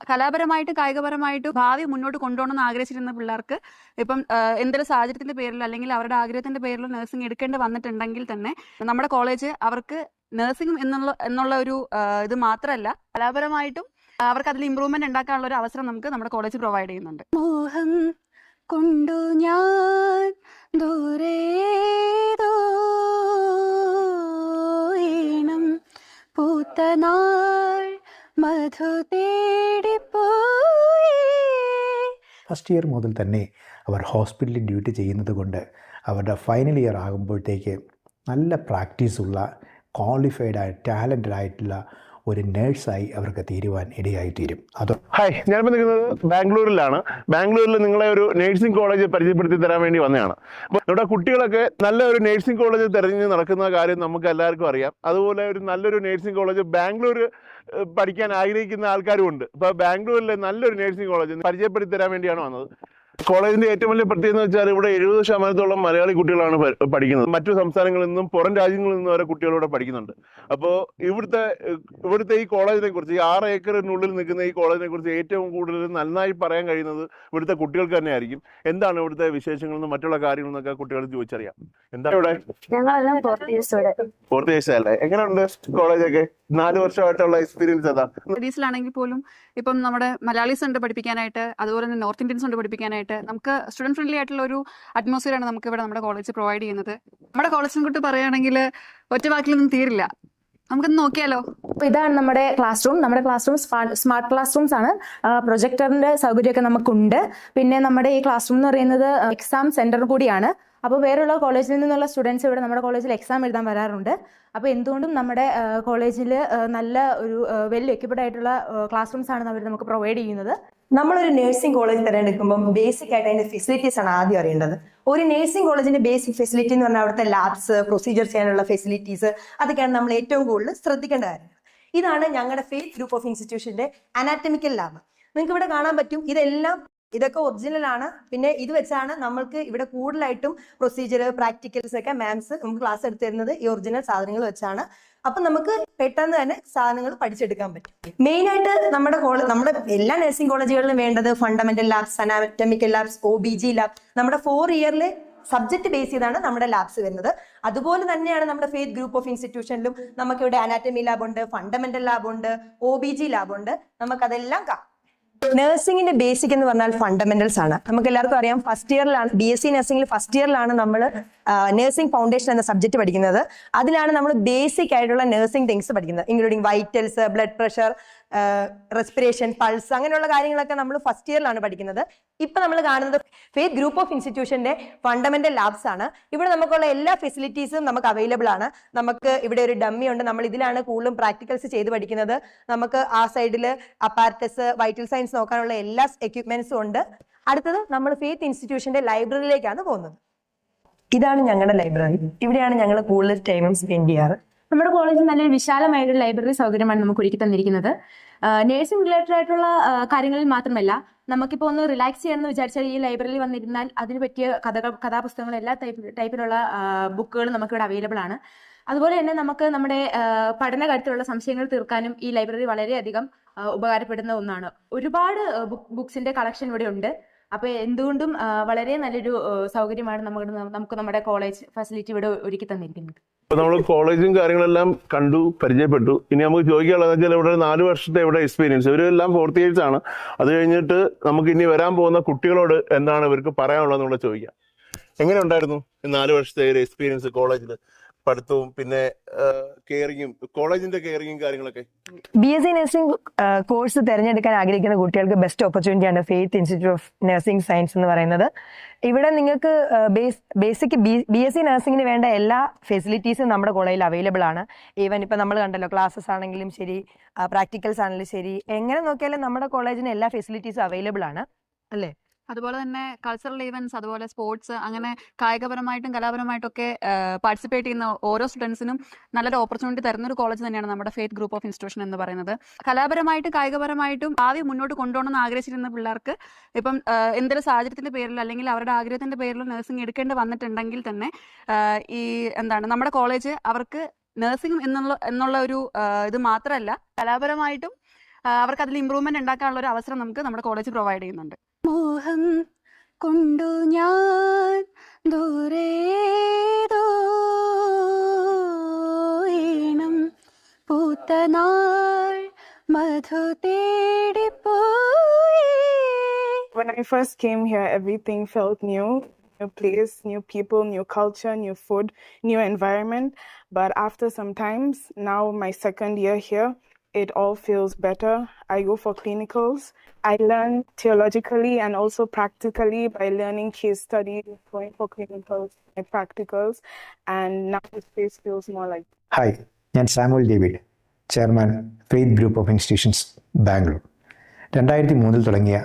കലാപരമായിട്ട് കായികപരമായിട്ട് ഭാവി മുന്നോട്ട് കൊണ്ടുപോകണമെന്ന് ആഗ്രഹിച്ചിരുന്ന പിള്ളേർക്ക് ഇപ്പം എന്തെങ്കിലും സാഹചര്യത്തിന്റെ പേരിൽ അല്ലെങ്കിൽ അവരുടെ ആഗ്രഹത്തിന്റെ പേരിൽ നഴ്സിംഗ് എടുക്കേണ്ടി വന്നിട്ടുണ്ടെങ്കിൽ തന്നെ നമ്മുടെ കോളേജ് അവർക്ക് നഴ്സിംഗ് എന്നുള്ള എന്നുള്ള ഒരു ഇത് മാത്രമല്ല കലാപരമായിട്ടും അവർക്ക് അതിൽ ഇമ്പ്രൂവ്മെന്റ് ഉണ്ടാക്കാനുള്ള ഒരു അവസരം നമുക്ക് നമ്മുടെ കോളേജ് പ്രൊവൈഡ് ചെയ്യുന്നുണ്ട്. മോഹം കൊണ്ടു ഞാൻ ദൂരേതോ ഈണം പൂത്ത നാൾ മധു ഫസ്റ്റ് ഇയർ മുതൽ തന്നെ അവർ ഹോസ്പിറ്റലിൽ ഡ്യൂട്ടി ചെയ്യുന്നത് കൊണ്ട് അവരുടെ ഫൈനൽ ഇയർ ആകുമ്പോഴത്തേക്ക് നല്ല പ്രാക്ടീസുള്ള ക്വാളിഫൈഡ് ആയ ടാലന്റഡ് ആയിട്ടുള്ള ഒരു നേഴ്സായി അവർക്ക് തീരുവാൻ ഇടയായിത്തീരും. അത് ഹായ് ഞാനിപ്പോൾ നിൽക്കുന്നത് ബാംഗ്ലൂരിലാണ്. ബാംഗ്ലൂരിൽ നിങ്ങളെ ഒരു നഴ്സിംഗ് കോളേജ് പരിചയപ്പെടുത്തി തരാൻ വേണ്ടി വന്നതാണ്. അപ്പോൾ നമ്മുടെ കുട്ടികളൊക്കെ നല്ല ഒരു നഴ്സിംഗ് കോളേജ് തിരഞ്ഞ് നടക്കുന്ന കാര്യം നമുക്ക് എല്ലാവർക്കും അറിയാം. അതുപോലെ ഒരു നല്ലൊരു നഴ്സിംഗ് കോളേജ് ബാംഗ്ലൂർ പഠിക്കാൻ ആഗ്രഹിക്കുന്ന ആൾക്കാരും ഉണ്ട്. അപ്പോൾ ബാംഗ്ലൂരിലെ നല്ലൊരു നഴ്സിംഗ് കോളേജ് പരിചയപ്പെടുത്തി തരാൻ വേണ്ടിയാണ് വന്നത്. കോളേജിന്റെ ഏറ്റവും വലിയ പ്രത്യേകത എന്ന് വെച്ചാൽ ഇവിടെ എഴുപത് ശതമാനത്തോളം മലയാളി കുട്ടികളാണ് പഠിക്കുന്നത്. മറ്റു സംസ്ഥാനങ്ങളിൽ നിന്നും പുറം രാജ്യങ്ങളിൽ നിന്നും വരെ കുട്ടികൾ ഇവിടെ പഠിക്കുന്നുണ്ട്. അപ്പോൾ ഇവിടുത്തെ ഇവിടുത്തെ ഈ കോളേജിനെ കുറിച്ച് ഈ ആറ് ഏക്കറിനുള്ളിൽ നിൽക്കുന്ന ഈ കോളേജിനെ കുറിച്ച് ഏറ്റവും കൂടുതൽ നന്നായി പറയാൻ കഴിയുന്നത് ഇവിടുത്തെ കുട്ടികൾക്ക് തന്നെ ആയിരിക്കും എന്താണ് ഇവിടുത്തെ വിശേഷങ്ങളെന്നും മറ്റുള്ള കാര്യങ്ങളെന്നൊക്കെ കുട്ടികൾ ചോദിച്ചറിയാം. എന്താണ് ഇവിടെ? ഞങ്ങളെല്ലാം അല്ലേ? എങ്ങനെയുണ്ട് കോളേജൊക്കെ? നാല് വർഷമായിട്ടുള്ള എക്സ്പീരിയൻസ് അതാ പോലും ഇപ്പം നമ്മുടെ മലയാളീസ് ഉണ്ട് പഠിപ്പിക്കാനായിട്ട് അതുപോലെ തന്നെ നോർത്ത് ഇന്ത്യൻസ് ഉണ്ട് പഠിപ്പിക്കാനായിട്ട് നമുക്ക് സ്റ്റുഡന്റ് ഫ്രണ്ട്ലി ആയിട്ടുള്ള ഒരു അറ്റ്മോസ്ഫിയർ ആണ് നമുക്ക് ഇവിടെ നമ്മുടെ കോളേജ് പ്രൊവൈഡ് ചെയ്യുന്നത്. നമ്മുടെ കോളേജിനെ കുറിച്ച് പറയുകയാണെങ്കിൽ ഒറ്റ വാക്കിലൊന്നും തീരില്ല. നമുക്കൊന്ന് നോക്കിയാലോ? അപ്പൊ ഇതാണ് നമ്മുടെ ക്ലാസ് റൂം നമ്മുടെ class room smart class rooms ആണ് പ്രൊജക്ടറിന്റെ സൗകര്യമൊക്കെ നമുക്കുണ്ട്. പിന്നെ നമ്മുടെ ഈ ക്ലാസ് റൂം എന്ന് പറയുന്നത് എക്സാം സെന്റർ കൂടിയാണ്. അപ്പോൾ വേറെയുള്ള കോളേജിൽ നിന്നുള്ള സ്റ്റുഡൻസ് ഇവിടെ നമ്മുടെ കോളേജിൽ എക്സാം എഴുതാൻ വരാറുണ്ട്. അപ്പോൾ എന്തുകൊണ്ടും നമ്മുടെ കോളേജിൽ നല്ല ഒരു വെൽ എക്യുപ്ഡ് ആയിട്ടുള്ള ക്ലാസ് റൂംസ് ആണ് അവർ നമുക്ക് പ്രൊവൈഡ് ചെയ്യുന്നത്. നമ്മളൊരു നഴ്സിംഗ് കോളേജ് തിരഞ്ഞെടുക്കുമ്പോൾ ബേസിക് ആയിട്ട് അതിന്റെ ഫെസിലിറ്റീസ് ആണ് ആദ്യം അറിയേണ്ടത്. ഒരു നഴ്സിംഗ് കോളേജിന്റെ ബേസിക് ഫെസിലിറ്റി എന്ന് പറഞ്ഞാൽ അവിടുത്തെ ലാബ്സ് പ്രൊസീജിയർ ചെയ്യാനുള്ള ഫെസിലിറ്റീസ് അതൊക്കെയാണ് നമ്മൾ ഏറ്റവും കൂടുതൽ ശ്രദ്ധിക്കേണ്ട കാര്യങ്ങൾ ഇതാണ് ഞങ്ങളുടെ ഫെയ്ത്ത് ഗ്രൂപ്പ് ഓഫ് ഇൻസ്റ്റിറ്റ്യൂഷന്റെ അനാറ്റമിക്കൽ ലാബ് നിങ്ങൾക്ക് ഇവിടെ കാണാൻ പറ്റും ഇതെല്ലാം ഇതൊക്കെ ഒറിജിനൽ ആണ്. പിന്നെ ഇത് വെച്ചാണ് നമ്മൾക്ക് ഇവിടെ കൂടുതലായിട്ടും പ്രൊസീജിയർ പ്രാക്ടിക്കൽസ് ഒക്കെ മാംസ് നമുക്ക് ക്ലാസ് എടുത്തു തരുന്നത് ഈ ഒറിജിനൽ സാധനങ്ങൾ വെച്ചാണ്. അപ്പൊ നമുക്ക് പെട്ടെന്ന് തന്നെ സാധനങ്ങൾ പഠിച്ചെടുക്കാൻ പറ്റും. മെയിൻ ആയിട്ട് നമ്മുടെ കോളേജ് നമ്മുടെ എല്ലാ നഴ്സിംഗ് കോളേജുകളിലും വേണ്ടത് fundamental labs anatomical labs O B G lab നമ്മുടെ ഫോർ ഇയറിൽ സബ്ജക്ട് ബേസ് ചെയ്താണ് നമ്മുടെ ലാബ്സ് വരുന്നത്. അതുപോലെ തന്നെയാണ് നമ്മുടെ ഫെയ്ത്ത് ഗ്രൂപ്പ് ഓഫ് ഇൻസ്റ്റിറ്റ്യൂഷനിലും നമുക്കിവിടെ അനാറ്റമി ലാബ് ഉണ്ട് ഫണ്ടമെന്റൽ ലാബ് ഉണ്ട് ഒ ബി ജി ലാബ് ഉണ്ട്. നമുക്കതെല്ലാം കാണാം നഴ്സിംഗിന്റെ ബേസിക് എന്ന് പറഞ്ഞാൽ ഫണ്ടമെന്റൽസ് ആണ്. നമുക്ക് എല്ലാവർക്കും അറിയാം ഫസ്റ്റ് ഇയറിലാണ് ബി എസ് സി നഴ്സിംഗിൽ ഫസ്റ്റ് ഇയറിലാണ് നമ്മൾ നഴ്സിംഗ് ഫൗണ്ടേഷൻ എന്ന സബ്ജക്ട് പഠിക്കുന്നത്. അതിലാണ് നമ്മൾ ബേസിക് ആയിട്ടുള്ള നഴ്സിംഗ് തിങ്സ് പഠിക്കുന്നത്. Including vitals blood pressure respiration pulse അങ്ങനെയുള്ള കാര്യങ്ങളൊക്കെ നമ്മൾ ഫസ്റ്റ് ഇയറിലാണ് പഠിക്കുന്നത്. ഇപ്പൊ നമ്മൾ കാണുന്നത് ഫെയ്ത്ത് ഗ്രൂപ്പ് ഓഫ് ഇൻസ്റ്റിറ്റ്യൂഷന്റെ ഫണ്ടമെന്റൽ ലാബ്സ് ആണ്. ഇവിടെ നമുക്കുള്ള എല്ലാ ഫെസിലിറ്റീസും നമുക്ക് അവൈലബിൾ ആണ്. നമുക്ക് ഇവിടെ ഒരു ഡമ്മി ഉണ്ട്. നമ്മൾ ഇതിലാണ് കൂടുതലും പ്രാക്ടിക്കൽസ് ചെയ്ത് പഠിക്കുന്നത്. നമുക്ക് ആ സൈഡിൽ അപ്പാർട്ടസ് വൈറ്റൽ സയൻസ് നോക്കാനുള്ള എല്ലാ എക്യുപ്മെന്റ്സും ഉണ്ട്. അടുത്തത് നമ്മൾ ഫെയ്ത്ത് ഇൻസ്റ്റിറ്റ്യൂഷന്റെ ലൈബ്രറിയിലേക്കാണ് പോകുന്നത്. ഇതാണ് ഞങ്ങളുടെ ലൈബ്രറി. ഇവിടെയാണ് ഞങ്ങൾ കൂടുതൽ ടൈമും സ്പെൻഡ് ചെയ്യാറ്. നമ്മുടെ കോളേജിൽ നല്ലൊരു വിശാലമായൊരു ലൈബ്രറി സൗകര്യമാണ് നമുക്ക് ഒരുക്കി തന്നിരിക്കുന്നത്. നേഴ്സിംഗ് റിലേറ്റഡ് ആയിട്ടുള്ള കാര്യങ്ങളിൽ മാത്രമല്ല നമുക്കിപ്പോൾ ഒന്ന് റിലാക്സ് ചെയ്യാമെന്ന് വിചാരിച്ചാൽ ഈ ലൈബ്രറിയിൽ വന്നിരുന്നാൽ അതിന് പറ്റിയ കഥകൾ കഥാപുസ്തകങ്ങൾ എല്ലാ ടൈപ്പ് ടൈപ്പിലുള്ള ബുക്കുകളും നമുക്കിവിടെ അവൈലബിൾ ആണ്. അതുപോലെ തന്നെ നമുക്ക് നമ്മുടെ പഠന കാര്യത്തിലുള്ള സംശയങ്ങൾ തീർക്കാനും ഈ ലൈബ്രറി വളരെയധികം ഉപകാരപ്പെടുന്ന ഒന്നാണ്. ഒരുപാട് ബുക്സിന്റെ കളക്ഷൻ ഇവിടെ ഉണ്ട്. അപ്പൊ എന്തുകൊണ്ടും വളരെ നല്ലൊരു സൗകര്യമാണ് നമ്മുടെ നമുക്ക് നമ്മുടെ കോളേജ് ഫെസിലിറ്റി ഇവിടെ ഒരുക്കി തന്നിരിക്കുന്നത്. നമ്മൾ കോളേജും കാര്യങ്ങളെല്ലാം കണ്ടു പരിചയപ്പെട്ടു. ഇനി നമുക്ക് ചോദിക്കാനുള്ളത് വെച്ചാൽ ഇവിടെ നാല് വർഷത്തെ ഇവിടെ എക്സ്പീരിയൻസ് ഇവരെല്ലാം ഫോർത്ത് ഇയേഴ്സ് ആണ്. അത് കഴിഞ്ഞിട്ട് നമുക്ക് ഇനി വരാൻ പോകുന്ന കുട്ടികളോട് എന്താണ് ഇവർക്ക് പറയാനുള്ളത് കൂടെ ചോദിക്കാം. എങ്ങനെ ഉണ്ടായിരുന്നു നാല് വർഷത്തെ ഒരു എക്സ്പീരിയൻസ് കോളേജിൽ പഠിത്തവും പിന്നെ കെയറിങ്ങും കോളേജിന്റെ കെയറിങ്ങും കാര്യങ്ങളൊക്കെ? B S C nursing course തിരഞ്ഞെടുക്കാൻ ആഗ്രഹിക്കുന്ന കുട്ടികൾക്ക് best ഓപ്പർച്യൂണിറ്റിയാണ് Faith institute of nursing science എന്ന് പറയുന്നത്. ഇവിടെ നിങ്ങൾക്ക് ബേസിക് ബി എസ് സി നഴ്സിംഗിന് വേണ്ട എല്ലാ ഫെസിലിറ്റീസും നമ്മുടെ കോളേജിൽ അവൈലബിൾ ആണ്. ഈവൻ ഇപ്പം നമ്മൾ കണ്ടല്ലോ ക്ലാസ്സസ് ആണെങ്കിലും ശരി പ്രാക്ടിക്കൽസ് ആണെങ്കിലും ശരി എങ്ങനെ നോക്കിയാലും നമ്മുടെ കോളേജിന് എല്ലാ ഫെസിലിറ്റീസും അവൈലബിൾ ആണ്. അല്ലേ? അതുപോലെ തന്നെ കൾച്ചറൽ ഈവൻസ് അതുപോലെ സ്പോർട്സ് അങ്ങനെ കായികപരമായിട്ടും കലാപരമായിട്ടും ഒക്കെ പാർട്ടിസിപ്പേറ്റ് ചെയ്യുന്ന ഓരോ സ്റ്റുഡൻസിനും നല്ലൊരു ഓപ്പർച്യൂണിറ്റി തരുന്ന ഒരു കോളേജ് തന്നെയാണ് നമ്മുടെ ഫെയ്ത്ത് ഗ്രൂപ്പ് ഓഫ് ഇൻസ്റ്റിറ്റ്യൂഷൻ എന്ന് പറയുന്നത്. കലാപരമായിട്ടും കായികപരമായിട്ടും ഭാവി മുന്നോട്ട് കൊണ്ടുപോകണമെന്ന് ആഗ്രഹിച്ചിരുന്ന പിള്ളേർക്ക് ഇപ്പം എന്തൊരു സാഹചര്യത്തിന്റെ പേരിൽ അല്ലെങ്കിൽ അവരുടെ ആഗ്രഹത്തിന്റെ പേരിൽ നഴ്സിംഗ് എടുക്കേണ്ടി വന്നിട്ടുണ്ടെങ്കിൽ തന്നെ ഈ എന്താണ് നമ്മുടെ കോളേജ് അവർക്ക് നഴ്സിംഗ് എന്നുള്ള എന്നുള്ള ഒരു ഇത് മാത്രമല്ല കലാപരമായിട്ടും അവർക്ക് അതിൽ ഇമ്പ്രൂവ്മെന്റ് ഉണ്ടാക്കാനുള്ള ഒരു അവസരം നമുക്ക് നമ്മുടെ കോളേജ് പ്രൊവൈഡ് ചെയ്യുന്നുണ്ട്. മോഹം കൊണ്ടു ഞാൻ ദൂരേതോ ഈണം പൂത്ത നാൾ മധു തേടിപ്പോയി When I first came here, everything felt new. New place, new people, new culture, new food, new environment. But after some times, now my second year here, it all feels better. I go for clinicals. I learn theologically and also practically by learning case studies, going for clinicals and practicals. And now the space feels more like Hi, ഞാൻ Samuel David chairman faith group of institutions Bangalore രണ്ടായിരത്തി മൂന്നിൽ തുടങ്ങിയ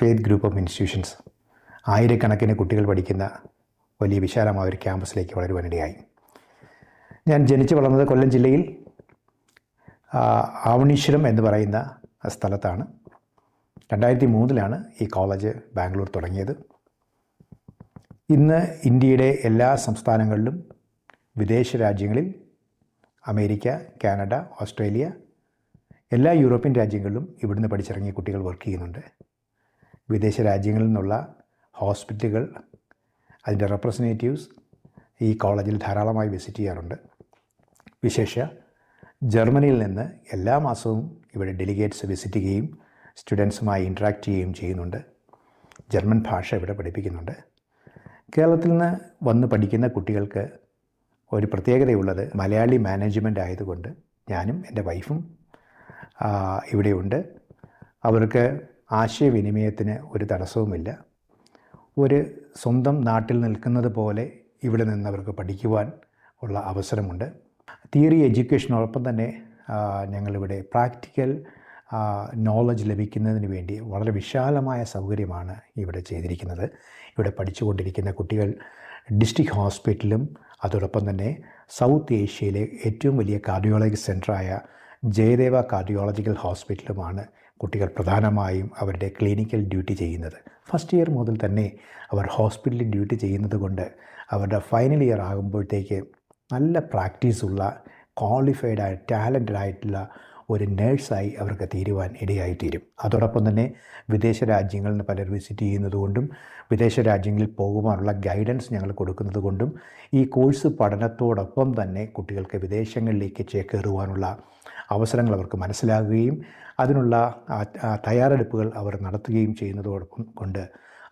faith group of institutions ആയിരക്കണക്കിന് കുട്ടികൾ പഠിക്കുന്ന വലിയ വിശാലമായ ഒരു ക്യാമ്പസിലേക്ക് വളരുവാനിടയായി ഞാൻ ജനിച്ചു വളർന്നത് കൊല്ലം ജില്ലയിൽ ആവണീശ്വരം എന്ന് പറയുന്ന സ്ഥലത്താണ്. രണ്ടായിരത്തി മൂന്നിലാണ് ഈ കോളേജ് ബാംഗ്ലൂർ തുടങ്ങിയത്. ഇന്ന് ഇന്ത്യയുടെ എല്ലാ സംസ്ഥാനങ്ങളിലും വിദേശ രാജ്യങ്ങളിൽ അമേരിക്ക കാനഡ ഓസ്ട്രേലിയ എല്ലാ യൂറോപ്യൻ രാജ്യങ്ങളിലും ഇവിടുന്ന് പഠിച്ചിറങ്ങിയ കുട്ടികൾ വർക്ക് ചെയ്യുന്നുണ്ട്. വിദേശ രാജ്യങ്ങളിൽ നിന്നുള്ള ഹോസ്പിറ്റലുകൾ അതിന്റെ റെപ്രസെന്റേറ്റീവ്സ് ഈ കോളേജിൽ ധാരാളമായി വിസിറ്റ് ചെയ്യാറുണ്ട്. വിശേഷ ജർമ്മനിയിൽ നിന്ന് എല്ലാ മാസവും ഇവിടെ ഡെലിഗേറ്റ്സ് വിസിറ്റ് ചെയ്യുകയും സ്റ്റുഡൻസുമായി ഇൻട്രാക്ട് ചെയ്യുകയും ചെയ്യുന്നുണ്ട്. ജർമ്മൻ ഭാഷ ഇവിടെ പഠിപ്പിക്കുന്നുണ്ട്. കേരളത്തിൽ നിന്ന് വന്ന് പഠിക്കുന്ന കുട്ടികൾക്ക് ഒരു പ്രത്യേകതയുള്ളത് മലയാളി മാനേജ്മെന്റ് ആയതുകൊണ്ട് ഞാനും എന്റെ വൈഫും ഇവിടെയുണ്ട് അവർക്ക് ആശയവിനിമയത്തിന് ഒരു തടസ്സവുമില്ല. ഒരു സ്വന്തം നാട്ടിൽ നിൽക്കുന്നത് പോലെ ഇവിടെ നിന്ന് അവർക്ക് പഠിക്കുവാൻ ഉള്ള അവസരമുണ്ട്. തിയറി എഡ്യൂക്കേഷനോടൊപ്പം തന്നെ ഞങ്ങളിവിടെ പ്രാക്ടിക്കൽ നോളജ് ലഭിക്കുന്നതിന് വേണ്ടി വളരെ വിശാലമായ സൗകര്യമാണ് ഇവിടെ ചെയ്തിരിക്കുന്നത്. ഇവിടെ പഠിച്ചുകൊണ്ടിരിക്കുന്ന കുട്ടികൾ ഡിസ്ട്രിക്ട് ഹോസ്പിറ്റലും അതോടൊപ്പം തന്നെ സൗത്ത് ഏഷ്യയിലെ ഏറ്റവും വലിയ കാർഡിയോളജി സെന്ററായ ജയദേവ കാർഡിയോളജിക്കൽ ഹോസ്പിറ്റലുമാണ് കുട്ടികൾ പ്രധാനമായും അവരുടെ ക്ലിനിക്കൽ ഡ്യൂട്ടി ചെയ്യുന്നത്. ഫസ്റ്റ് ഇയർ മുതൽ തന്നെ അവർ ഹോസ്പിറ്റലിൽ ഡ്യൂട്ടി ചെയ്യുന്നത് കൊണ്ട് അവരുടെ ഫൈനൽ ഇയർ ആകുമ്പോഴത്തേക്ക് നല്ല പ്രാക്ടീസുള്ള ക്വാളിഫൈഡ് ആയ ടാലന്റഡ് ആയിട്ടുള്ള ഒരു നേഴ്സായി അവർക്ക് തീരുവാൻ ഇടയായി തീരും അതോടൊപ്പം തന്നെ വിദേശ രാജ്യങ്ങളിൽ നിന്ന് പലർ വിസിറ്റ് ചെയ്യുന്നതുകൊണ്ടും വിദേശ രാജ്യങ്ങളിൽ പോകുവാനുള്ള ഗൈഡൻസ് ഞങ്ങൾ കൊടുക്കുന്നത് കൊണ്ടും ഈ കോഴ്സ് പഠനത്തോടൊപ്പം തന്നെ കുട്ടികൾക്ക് വിദേശങ്ങളിലേക്ക് ചേക്കേറുവാനുള്ള അവസരങ്ങൾ അവർക്ക് മനസ്സിലാകുകയും അതിനുള്ള തയ്യാറെടുപ്പുകൾ അവർ നടത്തുകയും ചെയ്യുന്നതോടൊപ്പം കൊണ്ട്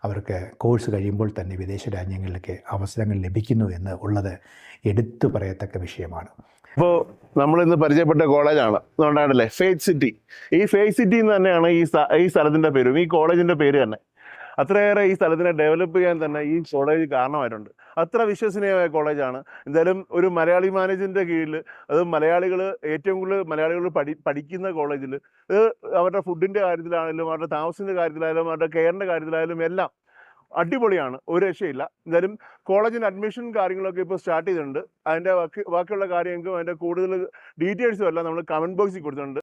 അവർക്ക് കോഴ്സ് കഴിയുമ്പോൾ തന്നെ വിദേശ രാജ്യങ്ങളിലേക്ക് അവസരങ്ങൾ ലഭിക്കുന്നു എന്ന് ഉള്ളത് എടുത്തു പറയത്തക്ക വിഷയമാണ്. ഇപ്പോൾ നമ്മൾ ഇന്ന് പരിചയപ്പെട്ട കോളേജാണ്. അതുകൊണ്ടാണല്ലേ? Fate city. ഈ ഫേറ്റ് സിറ്റി എന്ന് തന്നെയാണ് ഈ ഈ സ്ഥലത്തിന്റെ പേരും. ഈ കോളേജിന്റെ പേര് തന്നെ. അത്രയേറെ ഈ സ്ഥലത്തിനെ ഡെവലപ്പ് ചെയ്യാൻ തന്നെ ഈ കോളേജ് കാരണമായിട്ടുണ്ട്. അത്ര വിശ്വസനീയമായ കോളേജാണ് എന്തായാലും ഒരു മലയാളി മാനേജിന്റെ കീഴിൽ അത് മലയാളികൾ ഏറ്റവും കൂടുതൽ മലയാളികൾ പഠി പഠിക്കുന്ന കോളേജിൽ ഇത് അവരുടെ ഫുഡിന്റെ കാര്യത്തിലാണെങ്കിലും അവരുടെ താമസത്തിന്റെ കാര്യത്തിലായാലും അവരുടെ കെയറിന്റെ കാര്യത്തിലായാലും എല്ലാം അടിപൊളിയാണ്. ഒരു രക്ഷയില്ല. എന്തായാലും കോളേജിന്റെ അഡ്മിഷൻ കാര്യങ്ങളൊക്കെ ഇപ്പോൾ സ്റ്റാർട്ട് ചെയ്തിട്ടുണ്ട്. അതിന്റെ ബാക്കി ബാക്കിയുള്ള കാര്യങ്ങൾക്കും അതിന്റെ കൂടുതൽ ഡീറ്റെയിൽസും എല്ലാം നമ്മൾ കമന്റ് ബോക്സിൽ കൊടുത്തിട്ടുണ്ട്.